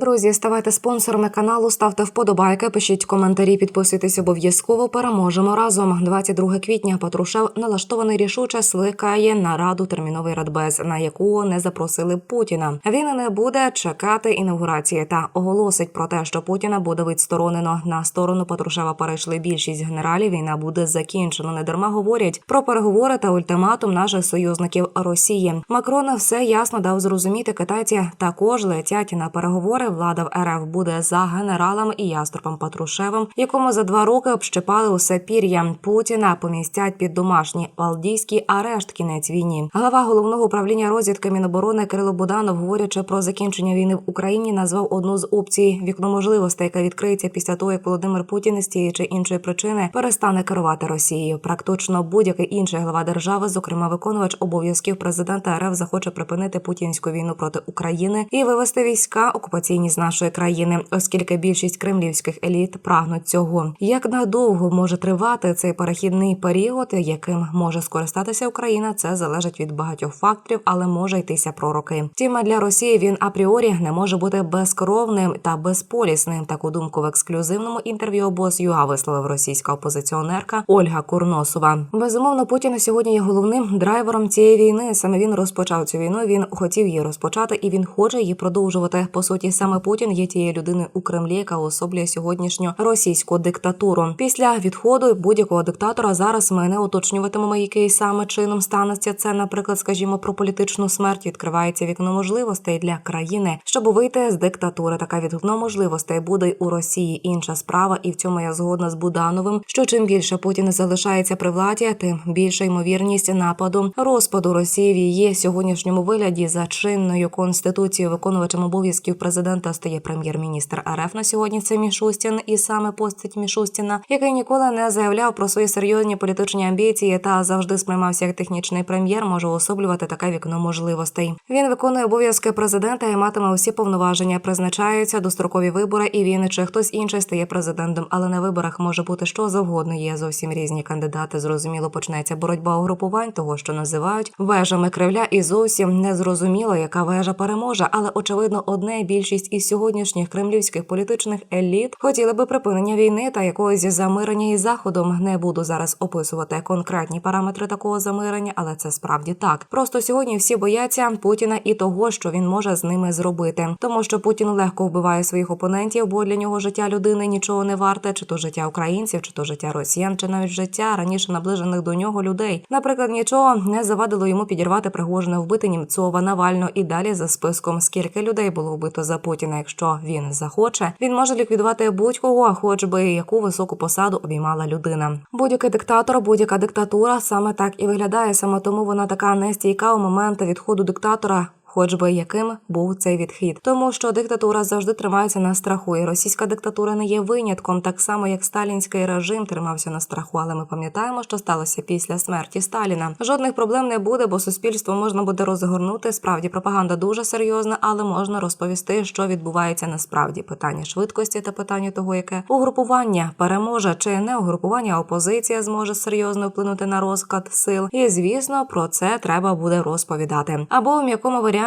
Друзі, ставайте спонсорами каналу, ставте вподобайки, пишіть коментарі, підписуйтесь обов'язково. Переможемо разом. 22 квітня Патрушев налаштований рішуче сликає нараду терміновий радбез, на яку не запросили Путіна. Він не буде чекати інаугурації та оголосить про те, що Путіна буде відсторонено. На сторону Патрушева перейшли більшість генералів. Війна буде закінчено. Недарма говорять про переговори та ультиматум наших союзників Росії. Макрон все ясно дав зрозуміти. Китайці також летять на переговори. Влада в РФ буде за генералом і яструбом Патрушевим, якому за два роки общипали усе пір'я. Путіна помістять під домашній валдійський арешт. Кінець війні. Глава головного управління розвідки Міноборони Кирило Буданов, говорячи про закінчення війни в Україні, назвав одну з опцій вікно можливостей, яка відкриється після того, як Володимир Путін з тієї чи іншої причини перестане керувати Росією. Практично будь-який інший глава держави, зокрема виконувач обов'язків президента РФ, захоче припинити путінську війну проти України і вивести війська окупаційні з нашої країни, оскільки більшість кремлівських еліт прагнуть цього. Як надовго може тривати цей перехідний період, яким може скористатися Україна, це залежить від багатьох факторів, але може йтися про роки. Втім, для Росії він апріорі не може бути безкровним та безполісним. Таку думку в ексклюзивному інтерв'ю обоз ЮА висловив російська опозиціонерка Ольга Курносова. Безумовно, Путін сьогодні є головним драйвером цієї війни. Саме він розпочав цю війну. Він хотів її розпочати, і він хоче її продовжувати. По суті, саме Путін є тією людиною у Кремлі, яка особлює сьогоднішню російську диктатуру. Після відходу будь-якого диктатора зараз ми не уточнюватимемо, який саме чином станеться це. Наприклад, скажімо, про політичну смерть відкривається вікно можливостей для країни, щоб вийти з диктатури. Така вікно можливостей буде й у Росії. Інша справа, і в цьому я згодна з Будановим. Що чим більше Путін залишається при владі, тим більша ймовірність нападу розпаду Росії в її сьогоднішньому вигляді за чинною конституцією виконувачем обов'язків президента стає прем'єр-міністр РФ на сьогодні. Це Мішустін, і саме постать Мішустіна, який ніколи не заявляв про свої серйозні політичні амбіції та завжди сприймався як технічний прем'єр, може особлювати таке вікно можливостей. Він виконує обов'язки президента і матиме усі повноваження. Призначаються дострокові вибори, і він чи хтось інший стає президентом. Але на виборах може бути що завгодно. Є зовсім різні кандидати. Зрозуміло, почнеться боротьба угрупувань, того що називають вежами кривля, і зовсім не зрозуміло, яка вежа переможе. Але очевидно, одне більшість із сьогоднішніх кремлівських політичних еліт хотіли би припинення війни та якогось замирення із заходом. Не буду зараз описувати конкретні параметри такого замирення, але це справді так. Просто сьогодні всі бояться Путіна і того, що він може з ними зробити, тому що Путін легко вбиває своїх опонентів, бо для нього життя людини нічого не варте, чи то життя українців, чи то життя росіян, чи навіть життя раніше наближених до нього людей. Наприклад, нічого не завадило йому підірвати Пригожина, вбити Німцова, Навально і далі за списком, скільки людей було вбито за Путіна. Якщо він захоче, він може ліквідувати будь-кого, хоч би яку високу посаду обіймала людина. Будь-який диктатор, будь-яка диктатура саме так і виглядає. Саме тому вона така нестійка у момент відходу диктатора. Хоч би яким був цей відхід, тому що диктатура завжди тримається на страху, і російська диктатура не є винятком, так само як сталінський режим тримався на страху. Але ми пам'ятаємо, що сталося після смерті Сталіна. Жодних проблем не буде, бо суспільство можна буде розгорнути. Справді пропаганда дуже серйозна, але можна розповісти, що відбувається насправді. Питання швидкості та питання того, яке угрупування переможе чи не угрупування, опозиція зможе серйозно вплинути на розклад сил. І звісно, про це треба буде розповідати. Або в м'якому варіанті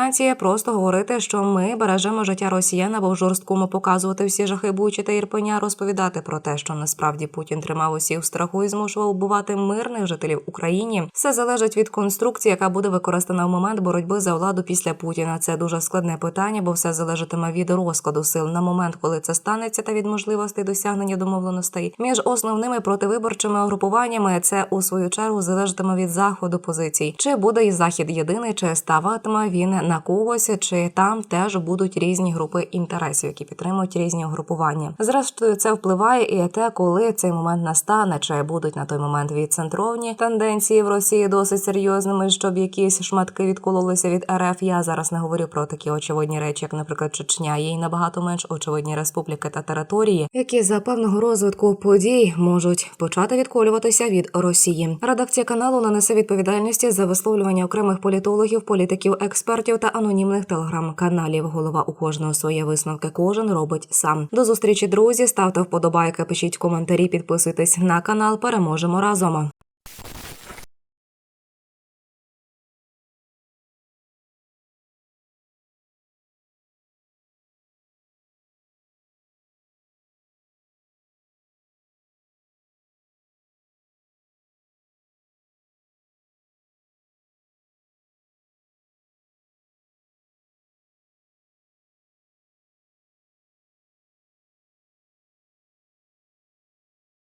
просто говорити, що ми бережемо життя росіян або в жорсткому показувати всі жахи Бучі та Ірпеня, розповідати про те, що насправді Путін тримав усіх в страху і змушував убивати мирних жителів Україні. Все залежить від конструкції, яка буде використана в момент боротьби за владу після Путіна. Це дуже складне питання, бо все залежатиме від розкладу сил на момент, коли це станеться, та від можливостей досягнення домовленостей між основними противиборчими угрупуваннями. Це у свою чергу залежатиме від заходу позицій. Чи буде і захід єдиний, чи ставатиме він на когось, чи там теж будуть різні групи інтересів, які підтримують різні угрупування. Зрештою, це впливає і те, коли цей момент настане, чи будуть на той момент відцентровні тенденції в Росії досить серйозними, щоб якісь шматки відкололися від РФ. Я зараз не говорю про такі очевидні речі, як, наприклад, Чечня. Є й набагато менш очевидні республіки та території, які за певного розвитку подій можуть почати відколюватися від Росії. Редакція каналу нанесе відповідальності за висловлювання окремих політологів, політиків, експертів та анонімних телеграм-каналів. Голова у кожного своє висновки. Кожен робить сам. До зустрічі, друзі. Ставте вподобайки, пишіть коментарі, підписуйтесь на канал. Переможемо разом.